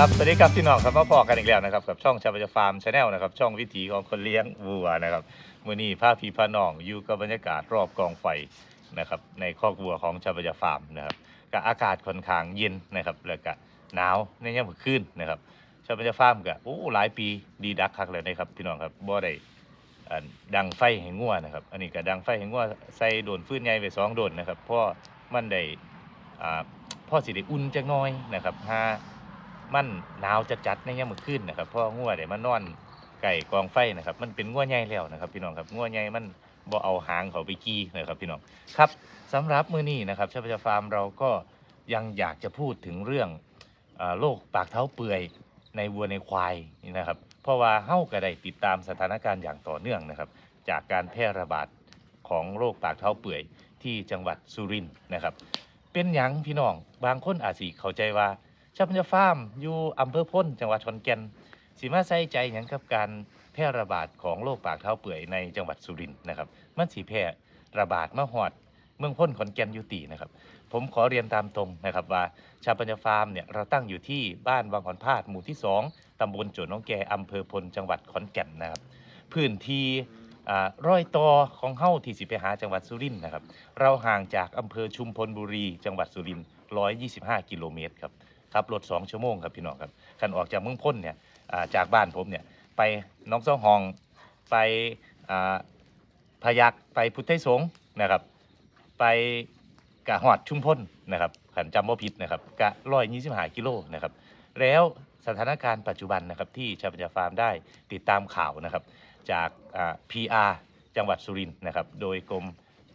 ครับสวัสดีครับพี่น้องครับมาพอกันอีกแล้วนะครับกับช่องชาวบ้านฟาร์มชาแนลนะครับช่องวิถีของคนเลี้ยงวัวนะครับมื้อนี้พาพี่พาน้องอยู่กับบรรยากาศรอบกองไฟนะครับในคอกวัวของชาวบ้านฟาร์มนะครับกับอากาศค่อนข้างเย็นนะครับแล้วก็หนาวในยามมื้อคืนนะครับชาวบ้านฟาร์มก็โอ้หลายปีดีดักคักเลยนะครับพี่น้องครับบ่ได้ดังไฟให้งัวนะครับอันนี้ก็ดังไฟให้งัวใส่โดนฟื้นใหญ่ไปสองโดนนะครับพราะมันได้พ่อสิได้อุ่นจักน้อยนะครับถ้า มันหนาวจัดๆในยามมื้อคืนนะครับเพราะงัวได้มานอนไก่กองไฟนะครับ มันเป็นงัวใหญ่แล้วนะครับ พี่น้องครับงัวใหญ่มันบ่เอาหางเขาไปกี้นะครับพี่น้องครับสำหรับมื้อนี้นะครับชาวประชาฟาร์มเราก็ยังอยากจะพูดถึงเรื่องโรคปากเท้าเปื่อยในวัวในควายนี่นะครับ เพราะว่าเฮ้าก็ได้ติดตามสถานการณ์อย่างต่อเนื่องนะครับ จากการแพร่ระบาดของโรคปากเท้าเปื่อยที่จังหวัดสุรินทร์นะครับ เป็นหยังพี่น้องบางคนอาจสิเข้าใจว่า ชาวพันธุ์ฟาร์มอยู่อำเภอพ้นจังหวัดขอนแก่นสิมาใส่ใจหยังกับการแพร่ระบาดของโรคปากเท้าเปื่อยในจังหวัดสุรินทร์นะครับ มันสีแพร่ระบาดมาหอด เมืองพ้นขอนแก่นยุตินะครับ ผมขอเรียนตามตรงนะครับว่าชาวปัญญาฟาร์มเนี่ยเราตั้งอยู่ที่บ้านวังขอนพาดหมู่ที่ 2ตำบลโจนน้องแกอำเภอพลจังหวัดขอนแก่นนะครับ พื้นที่อร้อยต่อของเฮ้าที่สิไปหาจังหวัดสุรินทร์นะครับ เราห่างจากอำเภอชุมพลบุรี จังหวัดสุรินทร์125 กิโลเมตรครับ ขับรถสองชั่วโมงครับพี่น้องครับขันออกจากเมืองพ้นเนี่ยจากบ้านผมเนี่ยไปน้องเสาหองไปอ่าพยักไปพุทธไทสงฆ์นะครับ ไปกะหอดชุมพลนนะครับขันจำว่าผิดนะครับกะร้อยยี่สิบห้ากิโลนะครับแล้วสถานการณ์ปัจจุบันนะครับที่ชาวปัญญาฟาร์มได้ติดตามข่าวนะครับ จากพีอา PR จังหวัดสุรินทร์นะครับ โดยกรม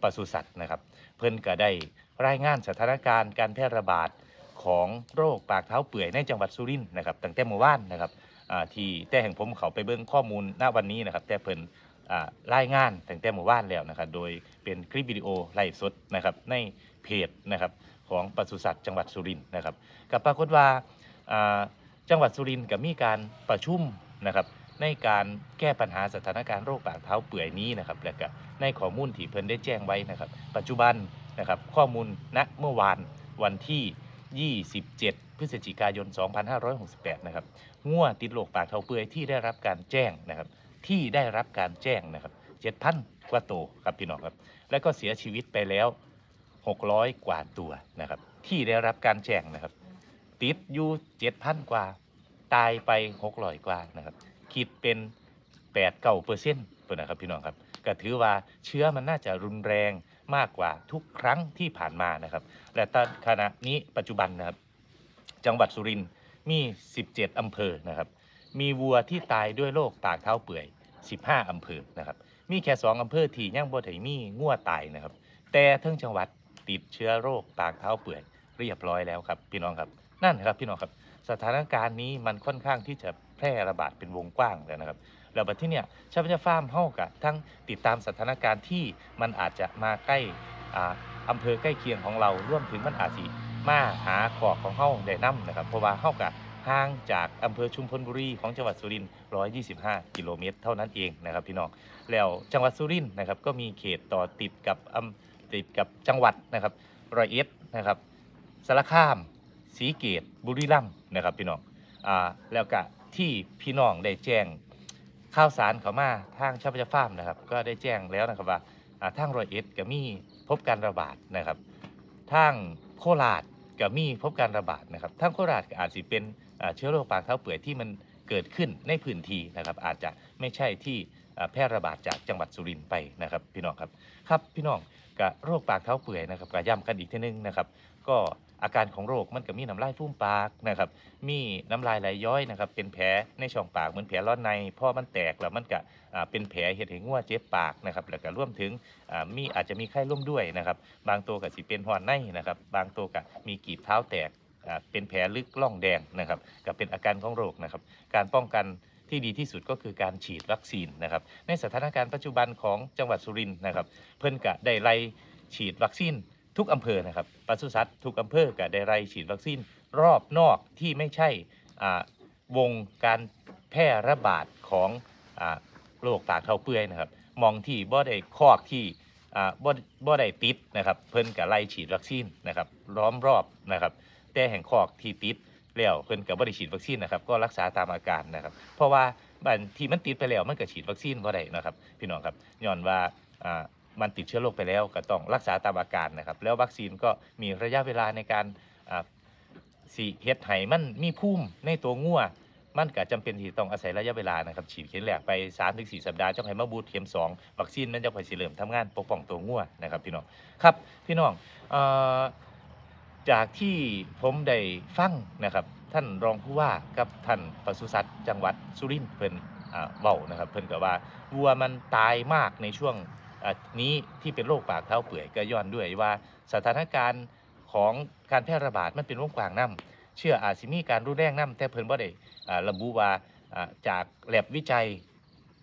ปศุสัตว์นะครับ เพิ่นก็ได้รายงานสถานการณ์การแพร่ระบาด ของโรคปากเท้าเปื่อยในจังหวัดสุรินทร์นะครับตั้งแต่เมื่อวานนะครับที่แต่แห่งผมเขาไปเบิ่งข้อมูลณวันนี้นะครับแต่เพิ่นอ่ารายงานตั้งแต่เมื่อวานแล้วนะครับโดยเป็นคลิปวิดีโอไลฟ์สดนะครับในเพจนะครับของปศุสัตว์จังหวัดสุรินทร์นะครับกับปรากฏว่าจังหวัดสุรินทร์ก็มีการประชุมนะครับในการแก้ปัญหาสถานการณ์โรคปากเท้าเปื่อยนี้นะครับและก็ในข้อมูลที่เพิ่นได้แจ้งไว้นะครับ ปัจจุบันนะครับข้อมูลณเมื่อวานวันที่ 27 พฤศจิกายน 2568 นะครับงัวติดโรคปากเท้าเปื่อยที่ได้รับการแจ้งนะครับ ที่ได้รับการแจ้งนะครับ 7,000 กว่าตัวครับพี่น้องครับ แล้วก็เสียชีวิตไปแล้ว 600 กว่าตัวนะครับ ที่ได้รับการแจ้งนะครับ ติดอยู่ 7,000 กว่า ตายไป 600 กว่านะครับ คิดเป็น8 9เปอร์เซ็นต์นะครับพี่น้องครับ ก็ถือว่าเชื้อมันน่าจะรุนแรง มากกว่าทุกครั้งที่ผ่านมานะครับ และตอนขณะนี้ปัจจุบันนะครับ จังหวัดสุรินทร์มี 17 อำเภอนะครับ มีวัวที่ตายด้วยโรคปากเท้าเปื่อย 15 อำเภอนะครับ มีแค่ 2 อำเภอที่ยังบ่ได้มีงัวตายนะครับ แต่ทั้งจังหวัดติดเชื้อโรคปากเท้าเปื่อยเรียบร้อยแล้วครับ พี่น้องครับ นั่นครับพี่น้องครับ สถานการณ์นี้มันค่อนข้างที่จะแพร่ระบาดเป็นวงกว้างแล้วนะครับ แล้วบัดที่เนี่ยชาวบ้าฟาร์มเฮากะทั้งติดตามสถานการณ์ที่มันอาจจะมาใกล้อ่าอำเภอใกล้เคียงของเราร่วมถึงมันอาจสิมาหาขอกของเฮาได้นํนะครับเพราะว่าเฮากะห่างจากอำเภอชุมพลบุรีของจังหวัดสุรินทร์125 กิโลเมตร เท่านั้นเองนะครับพี่น้อง แล้วจังหวัดสุรินทร์นะครับก็มีเขตต่อติดกับอำติดกับจังหวัดนะครับร้อยเอ็ดนะครับสารคามศรีเกตบุรีรัมย์นะครับพี่น้องอ่าแล้วก็ที่พี่น้องได้แจ้ง ข่าวสารเขามาทางชาวประฟาร์มนะครับ ก็ได้แจ้งแล้วนะครับว่าทางรอยเอ็ดก็มีพบการระบาดนะครับทางโคราชก็มีพบการระบาดนะครับทางโคราชก็อาจจะเป็นเชื้อโรคปากเท้าเปื่อยที่มันเกิดขึ้นในพื้นที่นะครับ อาจจะไม่ใช่ที่แพร่ระบาดจากจังหวัดสุรินทร์ไปนะครับ พี่น้องครับครับพี่น้องกับโรคปากเท้าเปื่อยนะครับก็ย้ำกันอีกทีนึงนะครับ ก็ อาการของโรคมันก็มีน้ำลายฟูมปากนะครับ มีน้ำลายไหลย้อยนะครับ เป็นแผลในช่องปากเหมือนแผลร้อนในพ่อมันแตกแล้วมันก็เป็นแผลเห็ดให้งัวเจ็บปากนะครับแล้วก็ร่วมถึงมีอาจจะมีไข้ร่วมด้วยนะครับ บางตัวก็สิเป็นหอนในนะครับ บางตัวก็มีกีบเท้าแตกเป็นแผลลึกล่องแดงนะครับก็เป็นอาการของโรคนะครับ การป้องกันที่ดีที่สุดก็คือการฉีดวัคซีนนะครับ ในสถานการณ์ปัจจุบันของจังหวัดสุรินทร์นะครับ เพิ่นก็ได้ไล่ฉีดวัคซีน ทุกอำเภอนะครับปศุสัตว์ทุกอำเภอก็ได้ไล่ฉีดวัคซีนรอบนอกที่ไม่ใช่วงการแพร่ระบาดของอโรคปากเท้าเปื่อยนะครับมองที่บ่ได้คอกที่บ่บ่ได้ติดนะครับเพิ่นก็ไล่ฉีดวัคซีนนะครับล้อมรอบนะครับแต่แห่งคอกที่ติดแล้วเพิ่นก็บ่ได้ฉีดวัคซีนนะครับก็รักษาตามอาการนะครับ เพราะว่าบันที่มันติดไปแล้วมันก็ฉีดวัคซีนบ่ได้นะครับพี่น้องครับย้อนว่า มันติดเชื้อโรคไปแล้วก็ต้องรักษาตามอาการนะครับ แล้ววัคซีนก็มีระยะเวลาในการสิเฮ็ดให้มันมีภูมิในตัวงัวมันก็จำเป็นที่ต้องอาศัยระยะเวลานะครับฉีดเข็มแรกไป3-4สัปดาห์จ้องให้มาบูสต์เข็ม2วัคซีนมันจะค่อยสิเริ่มทำงานปกป้องตัวงัวนะครับพี่น้องครับพี่น้องออจากที่ผมได้ฟังนะครับท่านรองผู้ว่ากับท่านปศุสัตว์จังหวัดสุรินทร์เพิ่นอ่าเว้านะครับเพิ่นก็ว่าวัวมันตายมากในช่วง นี้ที่เป็นโรคปากเท้าเปื่อยก็ย้อนด้วยว่า สถานการณ์ของการแพร่ระบาดมันเป็นวงกว้างน้ำเชื่ออาจสิมีการรุนแรงน้ำแต่เพิ่นบ่ได้ระบุว่าจากแลบวิจัย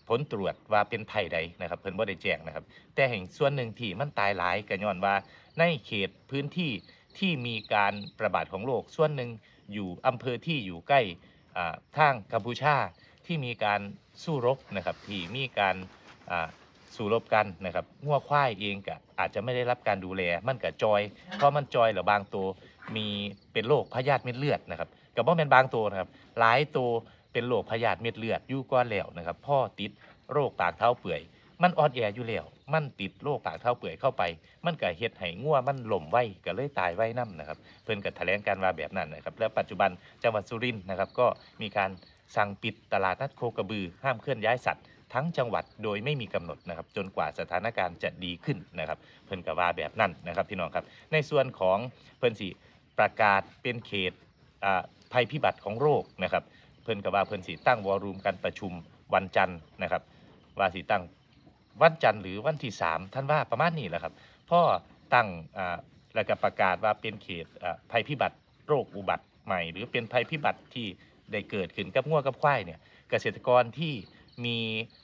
ผลตรวจว่าเป็นไผ่ใดนะครับเพิ่นบ่ได้แจ้งนะครับ แต่แห่งส่วนหนึ่งที่มันตายหลายก็ย้อนว่า ในเขตพื้นที่ที่มีการระบาดของโรคส่วนหนึ่งอยู่อำเภอที่อยู่ใกล้ทางกัมพูชาที่มีการสู้รบนะครับที่มีการ สู้รบกันนะครับงัวควายเองก็อาจจะไม่ได้รับการดูแลมันก็จอย เพราะมันจอยหรือบางตัวมีเป็นโรคพยาธิเม็ดเลือดนะครับกับว่าเป็นบางตัวนะครับหลายตัวเป็นโรคพยาธิเม็ดเลือดอยู่ก่อนแล้วนะครับพ่อติดโรคปากเท้าเปื่อย มันอ่อนแออยู่แล้วมันติดโรคปากเท้าเปื่อยเข้าไป มันก็เฮ็ดให้งัวมันหล่มไว้ก็เลยตายไว้นํนะครับ เพิ่นก็แถลงการว่าแบบนั้นนะครับ แล้วปัจจุบันจังหวัดสุรินทร์นะครับก็มีการสั่งปิดตลาดนัดโคกระบือห้ามเคลื่อนย้ายสัตว์ ทั้งจังหวัดโดยไม่มีกำหนดนะครับจนกว่าสถานการณ์จะดีขึ้นนะครับ เพิ่นกว่าแบบนั้นนะครับพี่น้องครับ ในส่วนของเพิ่นสิประกาศเป็นเขตภัยพิบัติของโรคนะครับ เพิ่นกว่าเพิ่นสิตั้งวอรูมการประชุมวันจันทร์นะครับว่าสิตั้งวันจันทร์หรือวันที่3ท่านว่าประมาณนี้แหละครับพ่อตั้งแล้วก็ประกาศว่าเป็นเขตภัยพิบัติโรคอุบัติใหม่ หรือเป็นภัยพิบัติที่ได้เกิดขึ้นกับงัวกับควายเนี่ยเกษตรกรที่ มี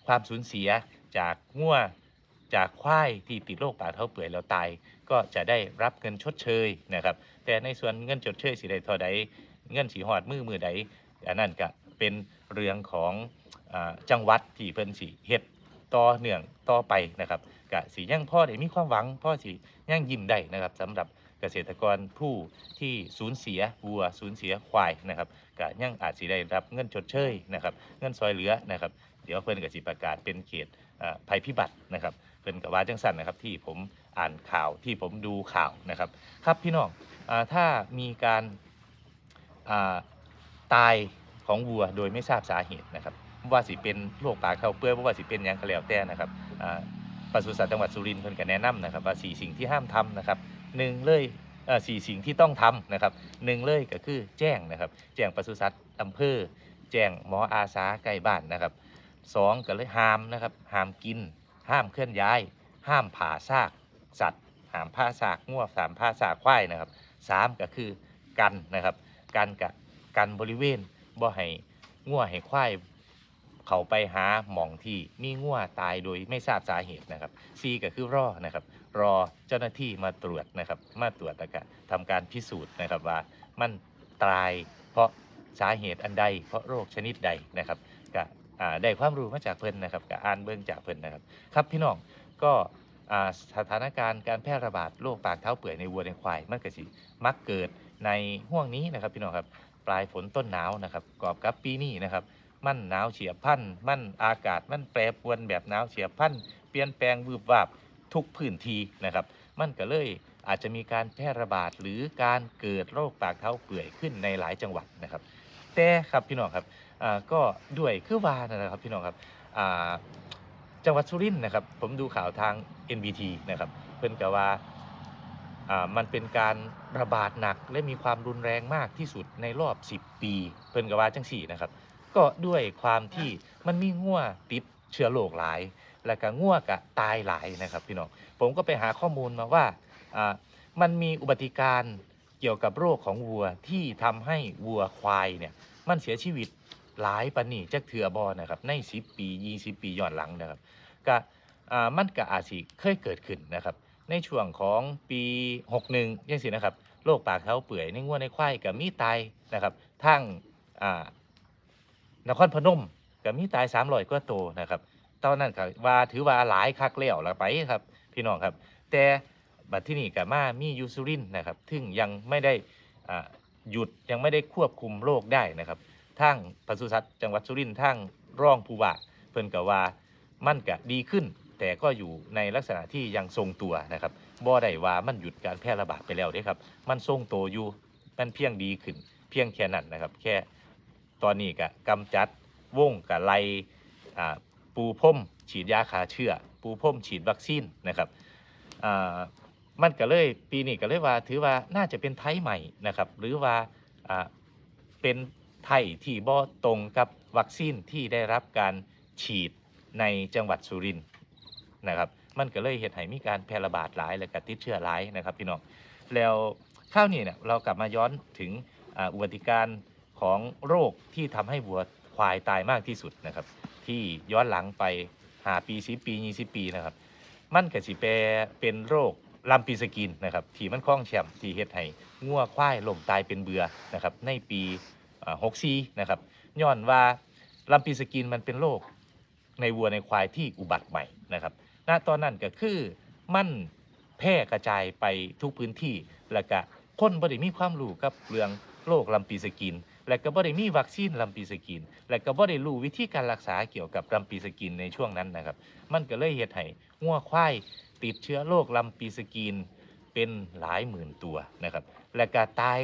ความสูญเสียจากงัวจากควายที่ติดโรคปากเท้าเปื่อยแล้วตาย ก็จะได้รับเงินชดเชยนะครับ แต่ในส่วนเงินชดเชยสิได้เท่าใดเงินสีหอดมือมือใดอันนั้นก็เป็นเรื่องของอจังหวัดที่เพิ่นสิเฮ็ดต่อเนื่องต่อไปนะครับก็สิยังพ่อได้มีความหวังพ่อสิยังยิ้มได้นะครับสำหรับเกษตรกรผู้ที่สูญเสียวัวสูญเสียควายนะครับก็ยังอาจสิได้รับเงินชดเชยนะครับ เงินซอยเหลือนะครับ เดี๋ยวเพิ่อนก็สิประกาศเป็นเขตภัยพิบัตินะครับเพิ่นก็ว่าจังสันนะครับที่ผมอ่านข่าวที่ผมดูข่าวนะครับ ครับพี่น้องอถ้ามีการาตายของวัวโดยไม่ทราบสาเหตุนะครับว่าสิเป็นโรคปากเข้าเปื้อนว่าสิเป็นยังก็แล้วแต่นะครับปศุสัตว์จังหวัดสุรินทร์เพิ่นก็แนะนำนะครับว่าสี่สิ่งที่ห้ามทำนะครับหนึ่งเลยสี่สิ่งที่ต้องทำนะครับหนึ่งเลยก็คือแจ้งนะครับ แจ้งปศุสัตว์อำเภอ แจ้งหมออาสาใกล้บ้านนะครับ สองก็เลยห้ามนะครับห้ามกิน ห้ามเคลื่อนย้าย ห้ามผ่าซากสัตว์ห้ามผ่าซากงัวสามผ่าซากควายนะครับสามก็คือกันนะครับกันกับกันบริเวณบ่ให้งัวให้ควายเขาไปหาหมองที่มีงัวตายโดยไม่ทราบสาเหตุนะครับสี่ก็คือรอนะครับ รอเจ้าหน้าที่มาตรวจนะครับมาตรวจแล้วก็ทำการพิสูจน์นะครับว่ามันตายเพราะสาเหตุอันใด เพราะโรคชนิดใดนะครับ อ่าได้ความรู้มาจากเพิ่นนะครับก็อ่านเบิ่งจากเพิ่นนะครับ ครับพี่น้องก็อ่าสถานการณ์การแพร่ระบาดโรคปากเท้าเปื่อยในวัวในควายมันก็สิมักเกิดในห่วงนี้นะครับพี่น้องครับปลายฝนต้นหนาวนะครับกอบกับปีนี้นะครับ มันหนาวเฉียบพันมันอากาศมันแปรปรวนแบบหนาวเฉียบพันเปลี่ยนแปลงวืบวาบทุกพื้นที่นะครับ มันก็เลยอาจจะมีการแพร่ระบาดหรือการเกิดโรคปากเท้าเปื่อยขึ้นในหลายจังหวัดนะครับ แต่ครับพี่น้องครับ อ่าก็ด้วยคือว่านะครับพี่น้องครับอ่าจังหวัดสุรินทร์นะครับ ผมดูข่าวทาง NBT นะครับ เพิ่อนก็ว่าอ่ามันเป็นการระบาดหนักและมีความรุนแรงมากที่สุดในรอบ 10 ปี เพิ่อนก็ว่าจังสี่นะครับ ก็ด้วยความที่มันมีงัวติดเชื้อโรคหลาย แล้วก็งัวกะตายหลายนะครับพี่น้องผมก็ไปหาข้อมูลมาว่าอ่ามันมีอุบัติการ์เกี่ยวกับโรคของวัวที่ทำให้วัวควายเนี่ยมันเสียชีวิต หลายปานนี่จักเถื่อบอนะครับใน 10 ปี 20 ปีย้อนหลังนะครับก็มันก็อาจสิเคยเกิดขึ้นนะครับ ในช่วงของปี 61ยังสินะครับโรคปากเท้าเปื่อยในงัวในควายก็มีตายนะครับทั้งนครพนมก็มีตาย300กว่าตัวนะครับตอนนั้นก็ว่าถือว่าหลายคักแล้วละไปครับ พี่น้องครับ แต่บัดที่นี่ก็มามียูสุรินนะครับซึ่งยังไม่ได้หยุดยังไม่ได้ควบคุมโรคได้นะครับ ทางปศุสัตว์จังหวัดสุรินทร์ทางร่องผู้ว่าเพิ่นก็ว่ามันก็ดีขึ้น แต่ก็อยู่ในลักษณะที่ยังทรงตัวนะครับบ่ได้ว่ามันหยุดการแพร่ระบาดไปแล้วเด้ครับ มันทรงตัวอยู่มันเพียงดีขึ้น เพียงแค่นั้นนะครับ แค่ตอนนี้ก็กำจัดวงกับไล่ปูพรมฉีดยาฆ่าเชื้อ ปูพรมฉีดวัคซีนนะครับมันก็เลยปีนี้ก็เลยว่าถือว่าน่าจะเป็นไทยใหม่นะครับ หรือว่าเป็น ไทยที่บ่ตรงกับวัคซีนที่ได้รับการฉีดในจังหวัดสุรินทร์นะครับมันก็เลยเหตุให้มีการแพร่ระบาดหลายและก็ติดเชื้อหลายนะครับพี่น้องแล้วข้าวนี้เนี่ยเรากลับมาย้อนถึงอุบัติการของโรคที่ทำให้วัวควายตายมากที่สุดนะครับ ที่ย้อนหลังไปหาปีสิปียี่สิปีนะครับ มันก็สิแปรเป็นโรคลำปีสกินนะครับที่มันคล้องแชมป์ที่เฮ็ดให้งัวควายล้มตายเป็นเบือนะครับในปี หกซีนะครับย้อนว่าลำปีสกินมันเป็นโรคในวัวในควายที่อุบัติใหม่นะครับณตอนนั้นก็คือมันแพร่กระจายไปทุกพื้นที่แล้วก็คนบ่ได้มีความรู้กับเรื่องโรคลำปีสกิน และก็บ่ได้มีวัคซีนลำปีสกิน และก็บ่ได้รู้วิธีการรักษาเกี่ยวกับลำปีสกินในช่วงนั้นนะครับ มันก็เลยเฮ็ดให้งัวควายติดเชื้อโรคลำปีสกินเป็นหลายหมื่นตัวนะครับ และก็ตาย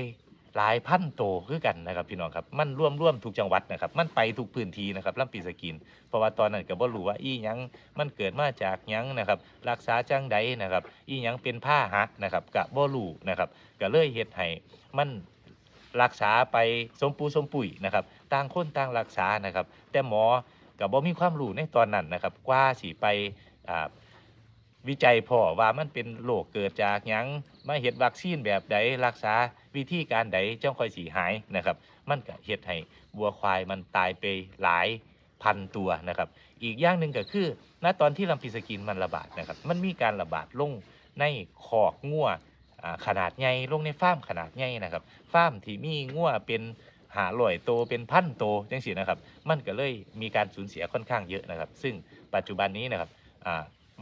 หลายพันโตคือกันนะครับพี่น้องครับมันร่วมร่วมทุกจังหวัดนะครับ มันไปทุกพื้นที่นะครับลำปีสกิน เพราะว่าตอนนั้นก็บ่รู้ว่าอีหยังมันเกิดมาจากหยังนะครับ รักษาจังใดนะครับ อีหยังเป็นผ้าหะนะครับกะบ่รู้นะครับก็เลยเฮ็ดให้มันรักษาไปสมปูสมปุ๋ยนะครับต่างคนต่างรักษานะครับ แต่หมอก็บ่มีความรู้ในตอนนั้นนะครับกว่าสิไปวิจัยพอว่ามันเป็นโรคเกิดจากหยังมาเฮ็ดวัคซีนแบบใดรักษา วิธีการใดเจ้องค่อยสิหายนะครับ มันก็เฮ็ดให้วัวควายมันตายไปหลายพันตัวนะครับ อีกอย่างหนึ่งก็คือ ณตอนที่ลำปีสกินมันระบาดนะครับ มันมีการระบาดลงในคอกงัวอ่าขนาดใหญ่ลงในฟาร์มขนาดใหญ่นะครับฟาร์มที่มีงัวเป็นหาลอยโตเป็นพันโตจังซี่นะครับ มันก็เลยมีการสูญเสียค่อนข้างเยอะนะครับ ซึ่งปัจจุบันนี้นะครับ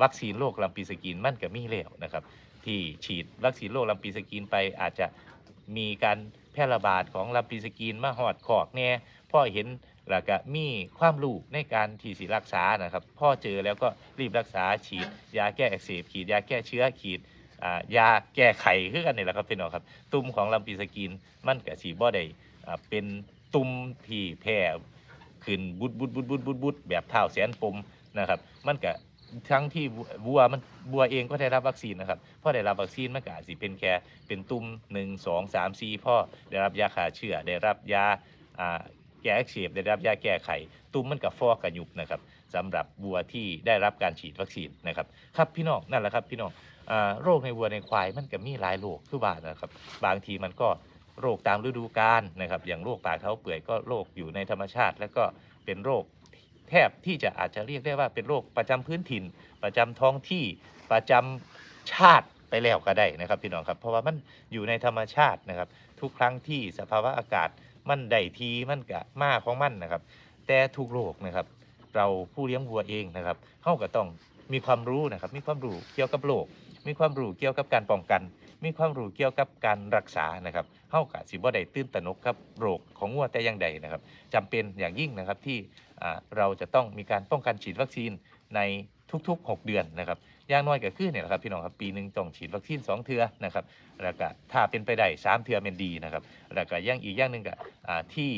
วัคซีนโรคลำปีสกินมันก็มีแล้วนะครับ ที่ฉีดวัคซีนโรคลำปีสกินไปอาจจะ มีการแพร่ระบาดของลำปีสกินมาหอดขอกแน่พ่อเห็นแล้วก็มีความรู้ในการที่สิรักษานะครับ พ่อเจอแล้วก็รีบรักษาฉีด ยาแก้อักเสบฉีดยาแก้เชื้อฉีดยาแก้ไขคือกันนี่แหละครับพี่น้องครับ ตุ่มของลำปีสกินมันก็สีบ่ได้อ่าเป็นตุ่มที่แพร่ขึ้นบุดบุดบุดบุดบุดบุดแบบเท้าแสนปมนะครับ มันก็ ทั้งที่วัวมันวัวเองก็ได้รับวัคซีนนะครับพอได้รับวัคซีนมันก็อาจสิเป็นแค่เป็นตุ่มหนึ่งสองสามสี่พ่อได้รับยาฆ่าเชื้อได้รับยาแก้อักเสบได้รับยาแก้ไข ตุ้มมันกับฟอกกับยุบนะครับสำหรับวัวที่ได้รับการฉีดวัคซีนนะครับครับพี่น้องนั่นแหละครับพี่น้องอโรคในวัวในควายมันก็มีหลายโรคคือว่านะครับ บางทีมันก็โรคตามฤดูกาลนะครับ อย่างโรคปากเท้าเปื่อยก็โรคอยู่ในธรรมชาติ แล้วก็เป็นโรค แทบที่จะอาจจะเรียกได้ว่าเป็นโรคประจำพื้นถิ่น ประจำท้องที่ประจำชาติไปแล้วก็ได้นะครับพี่น้องครับ เพราะว่ามันอยู่ในธรรมชาตินะครับ ทุกครั้งที่สภาวะอากาศมันได้ทีมันกะมาของมันนะครับ แต่ทุกโรคนะครับ เราผู้เลี้ยงวัวเองนะครับเขาก็ต้องมีความรู้นะครับ มีความรู้เกี่ยวกับโรคมีความรู้เกี่ยวกับการป้องกัน มีความรู้เกี่ยวกับการรักษานะครับเฮากะสิบ่ได้ตื่นตระหนกกับโรคของวัวแต่อย่างใดนะครับจำเป็นอย่างยิ่งนะครับที่เราจะต้องมีการป้องกันฉีดวัคซีนในทุกๆ 6 เดือนนะครับอย่างน้อยก็คือเนี่ยนะครับพี่น้องครับปีหนึ่งต้องฉีดวัคซีนสองเทือนะครับแล้วก็ถ้าเป็นไปได้สามเทือเป็นดีนะครับแล้วก็ย่างอีกอย่างหนึ่งก็ที่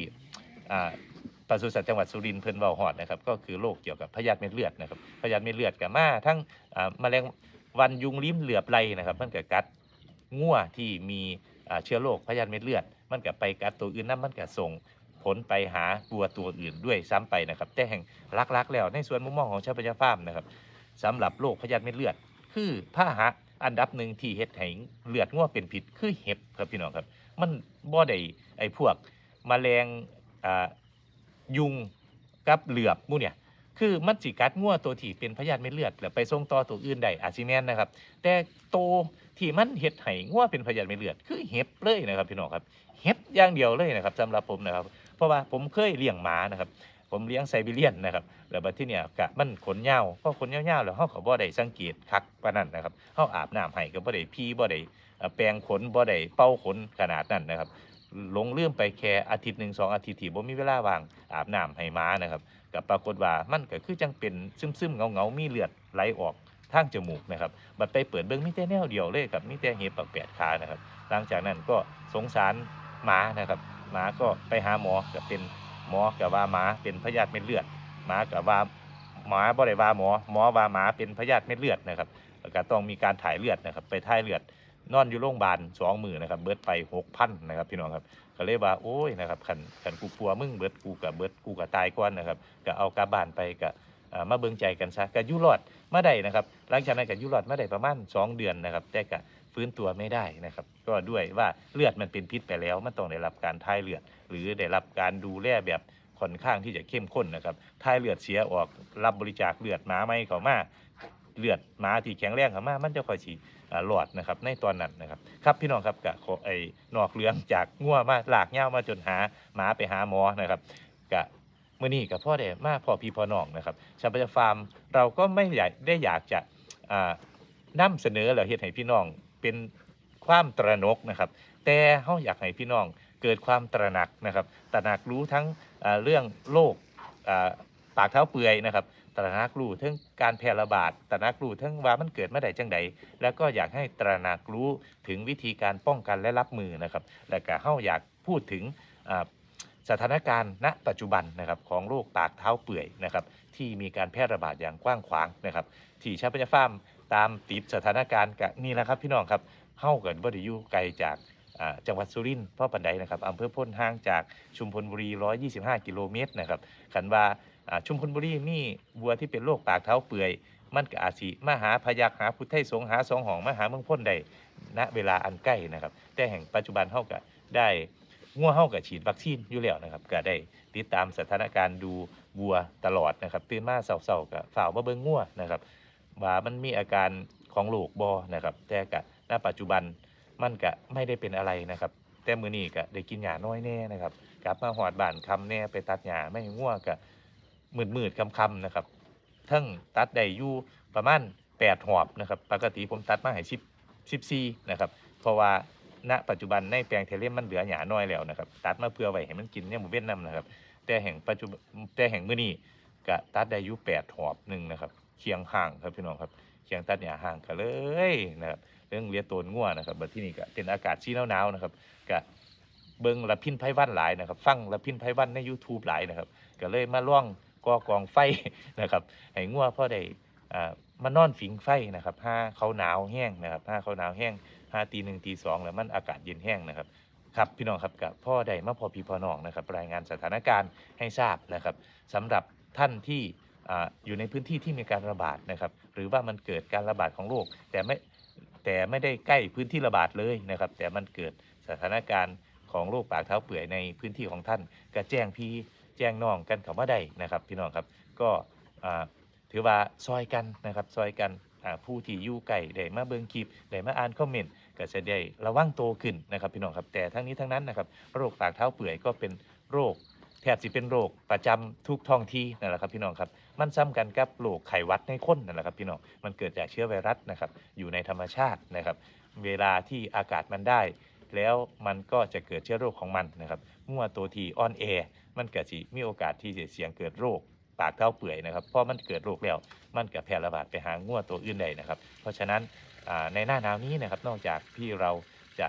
ปศุสัตว์จังหวัดสุรินทร์เพิ่นเว้าฮอดนะครับก็คือโรคเกี่ยวกับพยาธิเม็ดเลือดนะครับพยาธิเม็ดเลือดก็มาทั้งแมลงวันยุงลิ้มเหลือบไรนะครับมันก็กัด งัวที่มีเชื้อโรคพยาธิเม็ดเลือด มันก็ไปกัดตัวอื่นนั้นมันก็ส่งผลไปหาวัวตัวอื่นด้วยซ้ำไปนะครับ แต่แห่งลักๆ แล้วในส่วนมุมมองของชาวประชาฟาร์มนะครับสำหรับโรคพยาธิเม็ดเลือด คือพาหะอันดับหนึ่งที่เฮ็ดให้เลือดงัวเป็นพิษคือเห็บครับพี่น้องครับ มันบ่ได้ไอ้พวกมแมลงอ่ายุงกับเหลือบมู่เนี่ยคือมันสิกัดงัวตัวที่เป็นพยาธิเม็ดเลือดแล้วไปส่งต่อตัวอื่นได้อาจิแม่นนะครับ แต่โต ที่มันเฮ็ดให้งัวเป็นพยาธิม็ดเลือด คือเห็บเลยนะครับพี่น้องครับเห็บอย่างเดียวเลยนะครับสำหรับผมนะครับ เพราะว่าผมเคยเลี้ยงหมานะครับ ผมเลี้ยงไซบีเรียนนะครับแล้วบัดที่เนี่ยกะมันขนยาวพอขนยาๆแล้วเฮาก็บ่ได้สังเกตคักปานนั้นนะครับเฮาอาบน้ำให้ก็บ่ได้พี่บ่ได้เอ่อแปรงขนบ่ได้เป่าขนขนาดนั้นนะครับลงเลื่อมไปแค่อาทิตย์หนึ่งสองอาทิตย์ที่บ่มีเวลาว่างอาบน้ำให้ม้านะครับก็ปรากฏว่ามันก็คือจังเป็นซึมๆเงาๆมีเลือดไหลออก ทางจมูกนะครับบัดไปเปิดเบิ่งมีแต่แนวเดียวเลยครับมีแต่เห็บปักแปดขานะครับ หลังจากนั้นก็สงสารหมานะครับหมาก็ไปหาหมอก็เป็นหมอกับว่าหมาเป็นพยาธิเม็ดเลือดหมากับว่าหมาบ่ได้ว่าหมอหมอว่าหมาเป็นพยาธิเม็ดเลือดนะครับก็ต้องมีการถ่ายเลือดนะครับไปถ่ายเลือดนอนอยู่โรงพยาบาลสองมือนะครับเบิดไปหกพันนะครับพี่น้องครับก็เลยว่าโอ้ยนะครับขันขันกูกลัวมึงเบิดกูกับเบิดกูกับตายก่อนนะครับก็เอากลับบ้านไปก็อ่า มาเบิ่งใจกันซะก็อยุรอดมาได้นะครับหลังจากนั้นก็อยุรอดมาได้ประมาณสองเดือนนะครับแต่ก็ฟื้นตัวไม่ได้นะครับ ก็ด้วยว่าเลือดมันเป็นพิษไปแล้ว มันต้องได้รับการถ่ายเลือด หรือได้รับการดูแลแบบค่อนข้างที่จะเข้มข้นนะครับถ่ายเลือดเสียออกรับบริจาคเลือดหมาไม่เขามาเลือดหมาที่แข็งแรงเขามามันจะค่อยสีหลอดนะครับในตอนนั้นนะครับครับพี่น้องครับกะขอไอ้นอกเรื่องจากง่วมาหลากเง่ามาจนหาหมาไปหาหมอนะครับกะ มื่อนี้กับพ่อเดมาพ่อพี่พอน้องนะครับชาวประจฟาร์มเราก็ไม่อยากได้อยากจะอ่าเสนอหรือเฮ็ดให้พี่น้องเป็นความตระหนกนะครับ แต่เฮาอยากให้พี่น้องเกิดความตระหนักนะครับ ตระหนักรู้ทั้งเรื่องโรคปากเท้าเปื่อยนะครับ ตระหนักรู้ทั้งการแพร่ระบาด ตระหนักรู้ทั้งว่ามันเกิดเมาได้จังใดแล้วก็อยากให้ตระหนักรู้ถึงวิธีการป้องกันและรับมือนะครับ และก็เฮาอยากพูดถึง สถานการณ์ณปัจจุบันนะครับของโรคปากเท้าเปื่อยนะครับที่มีการแพร่ระบาดอย่างกว้างขวางนะครับที่ชาพญาฟาร์มตามติดสถานการณ์กะนี่แหละครับพี่น้องครับเฮาเกิดบ่ได้อยู่ไกลจากจังหวัดสุรินทร์พราะปันใดนะครับอำเภอพ้นห่างจากชุมพลบุรี 125 กิโลเมตรนะครับคันว่าชุมพลบุรีมีวัวที่เป็นโรคปากเท้าเปื่อย มันก็อาจสิมาหาพยักหาพุทธไทยสงฆ์หาสองหองมาหาเมืองพ้นได้ณเวลาอันใกล้นะครับ แต่แห่งปัจจุบันเฮาก็ได้ งัวเฮาก็ฉีดวัคซีนอยู่แล้วนะครับก็ได้ติดตามสถานการณ์ดูวัวตลอดนะครับตื่นมาเช้าๆก็ฝ่าวมาเบิ่งงัวนะครับว่ามันมีอาการของโรคบ่นะครับแต่ก็ณปัจจุบันมันก็ไม่ได้เป็นอะไรนะครับ แต่มือนี้ก็ได้กินหญ้าน้อยแน่นะครับกลับมาหอดบ้านคำแน่ไปตัดหญ้าไม่งัวก็มืดๆค่ำๆนะครับทั้งตัดได้อยู่ประมาณ8หอบนะครับ ปกติผมตัดมาให้10 14นะครับ เพราะว่า ณปัจจุบันในแปลงเทเลมมันเหลือหญ้าน้อยแล้วนะครับตัดมาเพื่อไว้ให้มันกินเนี่ยหมูเว้นนํนะครับ แต่แห่งปัจจุบันแต่แห่งมื้อนี้ก็ตัดได้อยู่8หอบหนึ่งนะครับเคียงห่างครับพี่น้องครับเคียงตัดหญ้าห่างกันเลยนะครับเรื่องเลียตนง่วนะครับบัดที่นี่ก็เป็นอากาศชี้หนาวๆนะครับก็เบิ่งละพินไพวันหลายนะครับ ฟังละพินไพวันใน YouTube หลายนะครับ ก็เลยมาล่องกอกองไฟนะครับให้งัวพ่อได้อ่ามานอนฝิงไฟนะครับห้าเขาหนาวแห้งนะครับห้าเขาหนาวแห้ง หาตีหนึ่งตีสองแล้วมันอากาศเย็นแห้งนะครับครับพี่น้องครับกับพ่อได้มาพอพี่พ่อน้องนะครับ รายงานสถานการณ์ให้ทราบนะครับสำหรับท่านที่ออยู่ในพื้นที่ที่มีการระบาดนะครับ หรือว่ามันเกิดการระบาดของโรคแต่ไม่แต่ไม่ได้ใกล้พื้นที่ระบาดเลยนะครับ แต่มันเกิดสถานการณ์ของโรคปากเท้าเปื่อยในพื้นที่ของท่านก็แจ้งพี่แจ้งน้องกันเขามาได้นะครับ พี่น้องครับก็ถือว่าซอยกันนะครับซอยกันผู้ที่อยู่ไก่ได้มาเบิงคลิปได้มาอ่านคอมเมนต์ ก็จะได้ระวังโตขึ้นนะครับพี่น้องครับแต่ทั้งนี้ทั้งนั้นนะครับโรคปากเท้าเปื่อยก็เป็นโรคแทบสิเป็นโรคประจำทุกท้องที่นั่นแหละครับพี่น้องครับมันซ้ำกันกับโรคไข้หวัดในคนนั่นแหละครับพี่น้องมันเกิดจากเชื้อไวรัสนะครับอยู่ในธรรมชาตินะครับ เวลาที่อากาศมันได้ แล้วมันก็จะเกิดเชื้อโรคของมันนะครับมื่อตัวทีอ่อนแอมันเก็สิมีโอกาสที่จะเสี่ยงเกิดโรค ปากเท้าเปื่อยนะครับเพราะมันเกิดโรคแล้วมันก็แพร่ระบาดไปหางัวตัวอื่นใดนะครับ เพราะฉะนั้นในหน้าหนาวนี้นะครับนอกจากที่เราจะ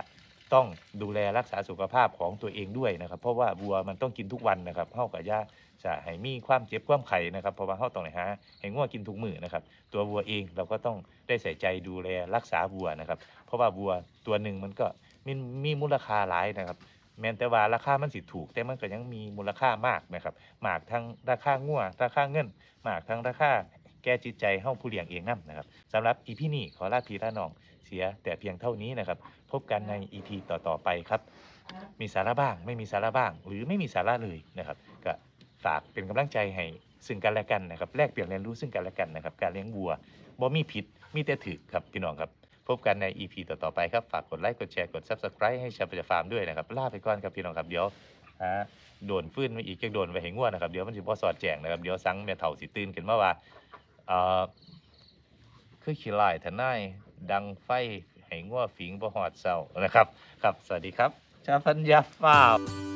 ต้องดูแลรักษาสุขภาพของตัวเองด้วยนะครับ เพราะว่าวัวมันต้องกินทุกวันนะครับเฮากับยาจะให้มีความเจ็บความไข้นะครับเพราะว่าเฮาต้องไหนหาให้งัวกินทุกมือนะครับ ตัววัวเองเราก็ต้องได้ใส่ใจดูแลรักษาวัวนะครับ เพราะว่าวัวตัวหนึ่งมันก็มีมีมูลค่าหลายนะครับ แม้แต่ว่าราคามันสิถูก แต่มันก็ยังมีมูลค่ามากนะครับมากทั้งราคางัวราคาเงินมากทั้งราคาแก้จิตใจเฮาผู้เลี้ยงเองนํนนะครับสำหรับอีพีนี้ขอลาพี่ลาน้องเสียแต่เพียงเท่านี้นะครับ พบกันในอีพีต่อๆไปครับ มีสาระบ้างไม่มีสาระบ้าง หรือไม่มีสาระเลยนะครับ ก็ฝากเป็นกำลังใจให้ซึ่งกันและกันนะครับแลกเปลี่ยนเรียนรู้ซึ่งกันและกันนะครับ การเลี้ยงวัวบ่มีผิดมีแต่ถือครับพี่น้องครับ พบกันใน EP ต่อ ๆ ไปครับ ฝากกดไลค์ กดแชร์ กด Subscribe ให้ชาวปจฟาร์มด้วยนะครับ ลาไปก่อนครับพี่น้องครับ เดี๋ยวหาโดนฟื้นมาอีกจะโดนไปให้ง่วนะครับ เดี๋ยวมันสิบ่สอดแจงนะครับ เดี๋ยวสังแม่เฒ่าสิตื่นขึ้นมาว่าเอ่อคือขี้ลายทนายดังไฟให้ง่วฝิงบ่ฮอดเช้านะครับ ครับ สวัสดีครับ ชาวพัญญาฟาร์ม